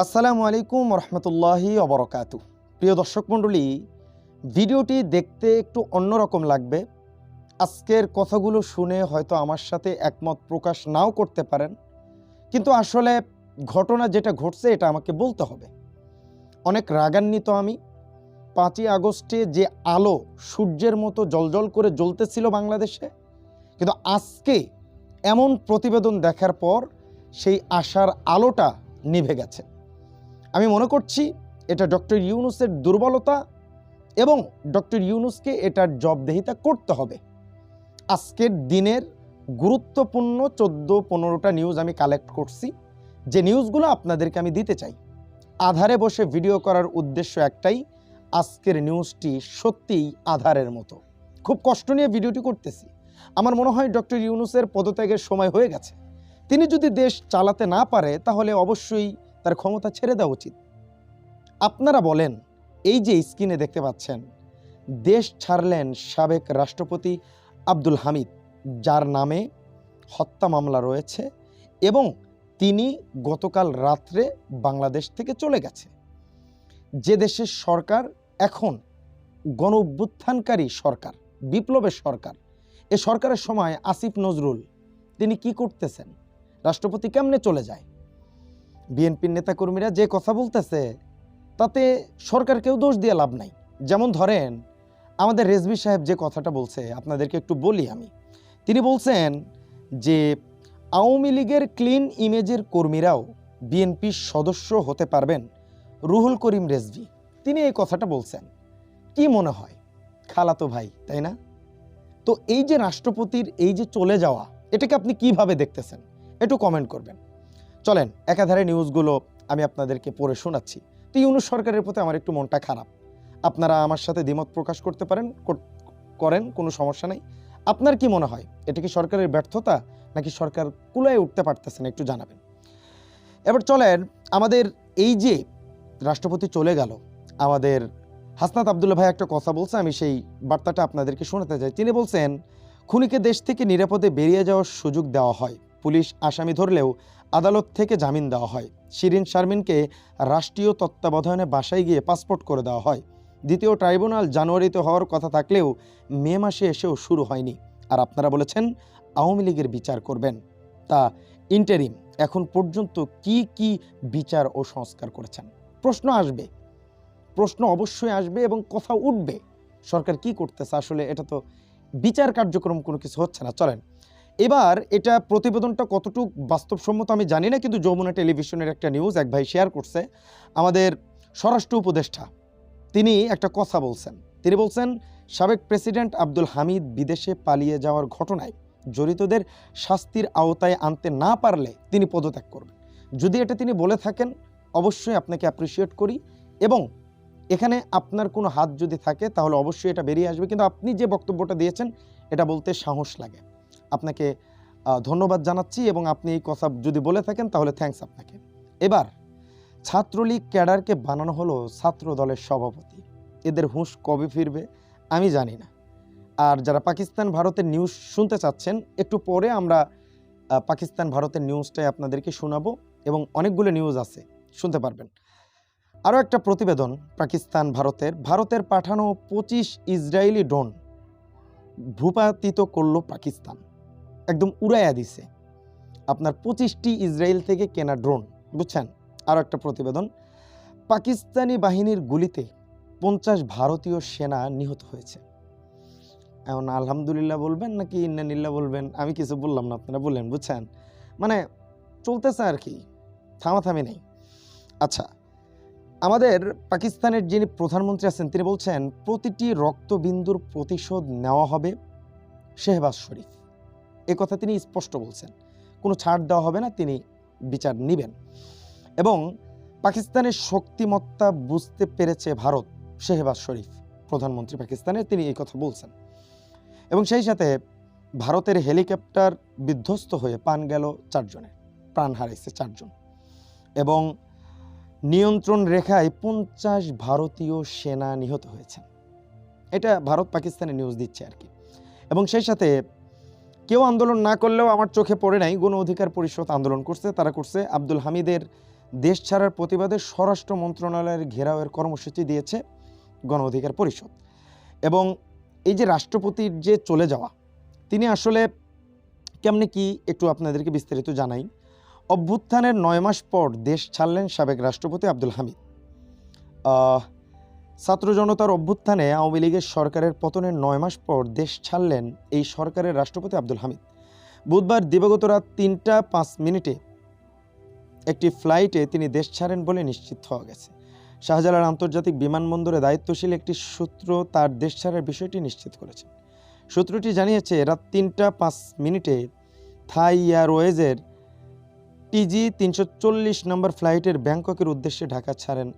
আসসালামু আলাইকুম রহমতুল্লাহি অবরকাতু প্রিয় দর্শক মণ্ডলী, ভিডিওটি দেখতে একটু অন্যরকম লাগবে। আজকের কথাগুলো শুনে হয়তো আমার সাথে একমত প্রকাশ নাও করতে পারেন। কিন্তু আসলে ঘটনা যেটা ঘটছে, এটা আমাকে বলতে হবে। অনেক রাগান্বিত আমি। পাঁচই আগস্টে যে আলো সূর্যের মতো জলজল করে জ্বলতেছিল বাংলাদেশে, কিন্তু আজকে এমন প্রতিবেদন দেখার পর সেই আশার আলোটা নিভে গেছে। আমি মনে করছি এটা ডক্টর ইউনুসের দুর্বলতা এবং ডক্টর ইউনুসকে এটার জবদেহিতা করতে হবে। আজকের দিনের গুরুত্বপূর্ণ চোদ্দ পনেরোটা নিউজ আমি কালেক্ট করছি। যে নিউজগুলো আপনাদেরকে আমি দিতে চাই। আধারে বসে ভিডিও করার উদ্দেশ্য একটাই, আজকের নিউজটি সত্যিই আধারের মতো। খুব কষ্ট নিয়ে ভিডিওটি করতেছি। আমার মনে হয় ডক্টর ইউনুসের পদত্যাগের সময় হয়ে গেছে। তিনি যদি দেশ চালাতে না পারে, তাহলে অবশ্যই তার ক্ষমতা ছেড়ে দেওয়া উচিত। আপনারা বলেন, এই যে স্ক্রিনে দেখতে পাচ্ছেন, দেশ ছাড়লেন সাবেক রাষ্ট্রপতি আব্দুল হামিদ, যার নামে হত্যা মামলা রয়েছে এবং তিনি গতকাল রাত্রে বাংলাদেশ থেকে চলে গেছে। যে দেশের সরকার এখন গণ অভ্যুত্থানকারী সরকার, বিপ্লবের সরকার, এ সরকারের সময় আসিফ নজরুল তিনি কি করতেছেন? রাষ্ট্রপতি কেমনে চলে যায়? বিএনপির নেতাকর্মীরা যে কথা বলতেছে, তাতে সরকারকেও দোষ দিয়ে লাভ নাই। যেমন ধরেন, আমাদের রেজবি সাহেব যে কথাটা বলছে, আপনাদেরকে একটু বলি আমি। তিনি বলছেন যে, আওয়ামী লীগের ক্লিন ইমেজের কর্মীরাও বিএনপির সদস্য হতে পারবেন রুহুল করিম রেজভি। তিনি এই কথাটা বলছেন। কি মনে হয়? খালাতো ভাই, তাই না? তো এই যে রাষ্ট্রপতির এই যে চলে যাওয়া, এটাকে আপনি কীভাবে দেখতেছেন? একটু কমেন্ট করবেন। চলেন, একাধারে নিউজগুলো আমি আপনাদেরকে পড়ে শোনাচ্ছি। তো ইউনুস সরকারের প্রতি আমার একটু মনটা খারাপ। আপনারা আমার সাথে দ্বিমত প্রকাশ করতে পারেন, কর- করেন, কোনো সমস্যা নেই। আপনার কি মনে হয়, এটা কি সরকারের ব্যর্থতা, নাকি সরকার কুলায় উঠতে পারতেছে না, একটু জানাবেন। এবার চলেন, আমাদের এই যে রাষ্ট্রপতি চলে গেল, আমাদের হাসনাত আবদুল্লা ভাই একটা কথা বলছে, আমি সেই বার্তাটা আপনাদেরকে শোনাতে চাই। তিনি বলছেন, খুনিকে দেশ থেকে নিরাপদে বেরিয়ে যাওয়ার সুযোগ দেওয়া হয়। পুলিশ আসামি ধরলেও আদালত থেকে জামিন দেওয়া হয়। শিরিন শারমিনকে রাষ্ট্রীয় তত্ত্বাবধানে বাসায় গিয়ে পাসপোর্ট করে দেওয়া হয়। দ্বিতীয় ট্রাইব্যুনাল জানুয়ারিতে হওয়ার কথা থাকলেও মে মাসে এসেও শুরু হয়নি। আর আপনারা বলেছেন, আওয়ামী লীগের বিচার করবেন। তা ইন্টারিম, এখন পর্যন্ত কি কি বিচার ও সংস্কার করেছেন? প্রশ্ন আসবে। প্রশ্ন অবশ্যই আসবে এবং কথা উঠবে। সরকার কি করতেছে আসলে এটা তো বিচার কার্যক্রম কোনো কিছু হচ্ছে না। চলেন এবার এটা প্রতিবেদনটা কতটুকু বাস্তবসম্মত আমি জানি না, কিন্তু যমুনা টেলিভিশনের একটা নিউজ এক ভাই শেয়ার করছে। আমাদের স্বরাষ্ট্র উপদেষ্টা, তিনি একটা কথা বলছেন। তিনি বলছেন, সাবেক প্রেসিডেন্ট আব্দুল হামিদ বিদেশে পালিয়ে যাওয়ার ঘটনায় জড়িতদের শাস্তির আওতায় আনতে না পারলে তিনি পদত্যাগ করবেন। যদি এটা তিনি বলে থাকেন, অবশ্যই আপনাকে অ্যাপ্রিসিয়েট করি এবং এখানে আপনার কোনো হাত যদি থাকে, তাহলে অবশ্যই এটা বেরিয়ে আসবে। কিন্তু আপনি যে বক্তব্যটা দিয়েছেন, এটা বলতে সাহস লাগে। আপনাকে ধন্যবাদ জানাচ্ছি এবং আপনি এই কথা যদি বলে থাকেন তাহলে থ্যাঙ্কস আপনাকে। এবার, ছাত্রলীগ ক্যাডারকে বানানো হলো ছাত্র দলের সভাপতি। এদের হুঁশ কবে ফিরবে আমি জানি না। আর যারা পাকিস্তান ভারতের নিউজ শুনতে চাচ্ছেন, একটু পরে আমরা পাকিস্তান ভারতের নিউজটাই আপনাদেরকে শোনাবো এবং অনেকগুলো নিউজ আছে, শুনতে পারবেন। আরও একটা প্রতিবেদন, পাকিস্তান ভারতের। ভারতের পাঠানো পঁচিশ ইসরায়েলি ড্রোন ভূপাতিত করল পাকিস্তান। একদম উড়াইয়া দিছে। আপনার পঁচিশটি ইসরায়েল থেকে কেনা ড্রোন বুঝছেন? আরও একটা প্রতিবেদন। পাকিস্তানি বাহিনীর গুলিতে পঞ্চাশ ভারতীয় সেনা নিহত হয়েছে। এখন আলহামদুলিল্লাহ বলবেন নাকি ইন্নানিল্লাহ বলবেন? আমি কিছু বললাম না, আপনারা বললেন বুঝছেন? মানে চলতেছে আর কি, থামাথামি নেই। আচ্ছা আমাদের পাকিস্তানের যিনি প্রধানমন্ত্রী আছেন, তিনি বলছেন, প্রতিটি রক্তবিন্দুর প্রতিশোধ নেওয়া হবে শেহবাজ শরীফ। এ কথা তিনি স্পষ্ট বলছেন। কোনো ছাড় দেওয়া হবে না, তিনি বিচার নেবেন। এবং পাকিস্তানের শক্তিমত্তা বুঝতে পেরেছে ভারত, শেহবাজ শরীফ, প্রধানমন্ত্রী পাকিস্তানের তিনি এই কথা বলছেন। এবং সেই সাথে ভারতের হেলিকপ্টার বিধ্বস্ত হয়ে পান গেল চারজনের প্রাণ হারাইছে চারজন। এবং নিয়ন্ত্রণ রেখায় পঞ্চাশ ভারতীয় সেনা নিহত হয়েছেন। এটা ভারত পাকিস্তানে নিউজ দিচ্ছে আর কি। এবং সেই সাথে কেউ আন্দোলন না করলেও আমার চোখে পড়ে নাই। গণ অধিকার পরিষদ আন্দোলন করছে, তারা করছে। আব্দুল হামিদের দেশ ছাড়ার প্রতিবাদে স্বরাষ্ট্র মন্ত্রণালয়ের ঘেরাওয়ের কর্মসূচি দিয়েছে গণ অধিকার পরিষদ। এবং এই যে রাষ্ট্রপতির যে চলে যাওয়া, তিনি আসলে কেমনে কি একটু আপনাদেরকে বিস্তারিত জানাই। অভ্যুত্থানের নয় মাস পর দেশ ছাড়লেন সাবেক রাষ্ট্রপতি আব্দুল হামিদ। ছাত্র জনতার অভ্যুত্থানে আওয়ামী লীগের সরকারের পতনের নয় মাস পর দেশ ছাড়লেন এই সরকারের রাষ্ট্রপতি আব্দুল হামিদ। বুধবার দিবাগত রাত তিনটা পাঁচ মিনিটে একটি ফ্লাইটে তিনি দেশ ছাড়েন বলে নিশ্চিত হওয়া গেছে। শাহজালাল আন্তর্জাতিক বিমানবন্দরে দায়িত্বশীল একটি সূত্র তার দেশ ছাড়ার বিষয়টি নিশ্চিত করেছে। সূত্রটি জানিয়েছে, রাত তিনটা পাঁচ মিনিটে থাই এয়ারওয়েজের টিজি তিনশো চল্লিশ নম্বর ফ্লাইটের ব্যাংককের উদ্দেশ্যে ঢাকা ছাড়েন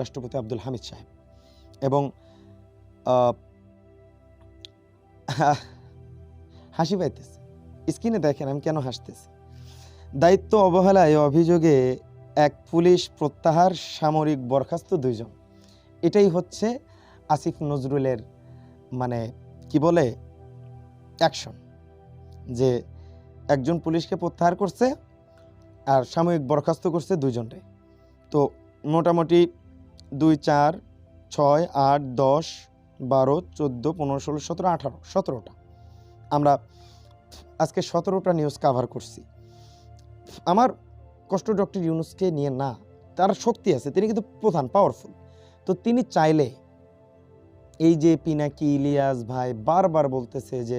রাষ্ট্রপতি আব্দুল হামিদ সাহেব। এবং হাসি পাইতেছে। স্ক্রিনে দেখেন আমি কেন হাসতেছি? দায়িত্ব অবহেলায় অভিযোগে এক পুলিশ প্রত্যাহার সামরিক বরখাস্ত দুইজন। এটাই হচ্ছে আসিফ নজরুলের মানে কি বলে অ্যাকশন যে একজন পুলিশকে প্রত্যাহার করছে আর সাময়িক বরখাস্ত করছে দুইজনরে তো মোটামুটি দুই চার ছয়, আট, দশ, বারো, চোদ্দ, পনেরো, ষোলো, সতেরো, আঠারো, সতেরোটা। আমরা আজকে সতেরোটা নিউজ কাভার করছি। আমার কষ্ট ডক্টর ইউনুসকে নিয়ে না, তার শক্তি আছে, তিনি কিন্তু প্রধান পাওয়ারফুল তো তিনি চাইলে এই যে পিনাকি, ইলিয়াস ভাই বারবার বলতেছে যে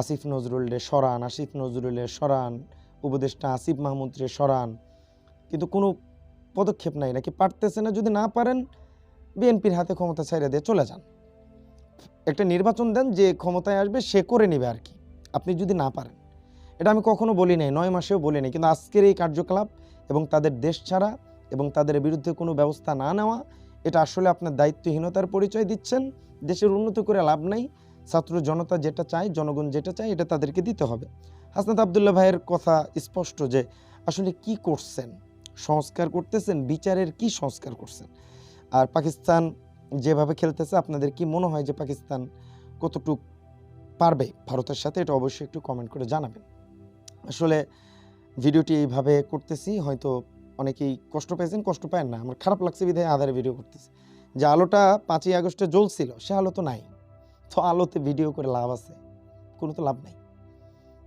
আসিফ নজরুল রে সরান, আসিফ নজরুল রে সরান, উপদেষ্টা আসিফ মাহমুদ রে সরান, কিন্তু কোনো পদক্ষেপ নাই, নাকি পারতেছে না? যদি না পারেন বিএনপির হাতে ক্ষমতা ছাইড়ে দিয়ে চলে যান। একটা নির্বাচন দেন, যে ক্ষমতায় আসবে সে করে নেবে আর কি। আপনি যদি না পারেন। এটা আমি কখনো বলি নাই, নয় মাসেও বলি নাই, কিন্তু আজকের এই কার্যকলাপ এবং তাদের দেশ ছাড়া এবং তাদের বিরুদ্ধে কোনো ব্যবস্থা না নেওয়া, এটা আসলে আপনার দায়িত্বহীনতার পরিচয় দিচ্ছেন। দেশের উন্নতি করে লাভ নাই। ছাত্র জনতা যেটা চায়, জনগণ যেটা চায়, এটা তাদেরকে দিতে হবে। হাসনাত আবদুল্লাহ ভাইয়ের কথা স্পষ্ট যে, আসলে কি করছেন? সংস্কার করতেছেন? বিচারের কি সংস্কার করছেন? আর পাকিস্তান যেভাবে খেলতেছে, আপনাদের কি মনে হয় যে পাকিস্তান কতটুক পারবে? ভারতের সাথে এটা অবশ্যই একটু কমেন্ট করে জানাবেন। আসলে ভিডিওটি এইভাবে করতেছি, হয়তো অনেকেই কষ্ট পেয়েছেন কষ্ট পায় না। আমার খারাপ লাগছে বিধায় আধারে ভিডিও করতেছি। যে আলোটা পাঁচই আগস্টে জ্বলছিল, সে আলো তো নাই। তো আলোতে ভিডিও করে লাভ আছে, কোনো তো লাভ নাই।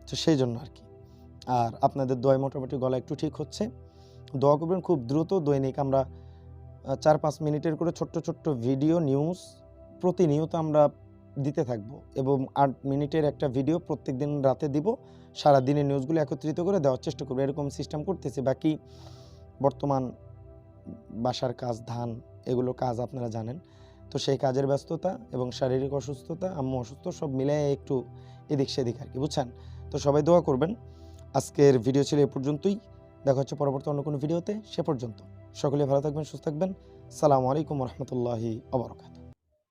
তো সেই জন্য আর কি। আর আপনাদের দয় মোটামুটি গলা একটু ঠিক হচ্ছে। দোয়া করবেন খুব দ্রুত, দৈনিক আমরা চার পাঁচ মিনিটের করে ছোট্ট ছোট্ট ভিডিও নিউজ প্রতিনিয়ত আমরা দিতে থাকব এবং আট মিনিটের একটা ভিডিও প্রত্যেক দিন রাতে দিব সারা দিনের নিউজগুলো একত্রিত করে দেওয়ার চেষ্টা করব। এরকম সিস্টেম করতেছি। বাকি বর্তমান বাসার কাজ, ধান এগুলো কাজ আপনারা জানেন। তো সেই কাজের ব্যস্ততা এবং শারীরিক অসুস্থতা, আম্মু অসুস্থ, সব মিলিয়ে একটু এদিক সেদিক আর কি, বুঝছেন? তো সবাই দোয়া করবেন। আজকের ভিডিও ছিল এ পর্যন্তই। দেখা হচ্ছে পরবর্তী অন্য কোনো ভিডিওতে। সে পর্যন্ত। সকলে ভালো থাকবেন সুস্থ থাকবেন সালামু আলাইকুম রহমতুল্লাহি আবরকাত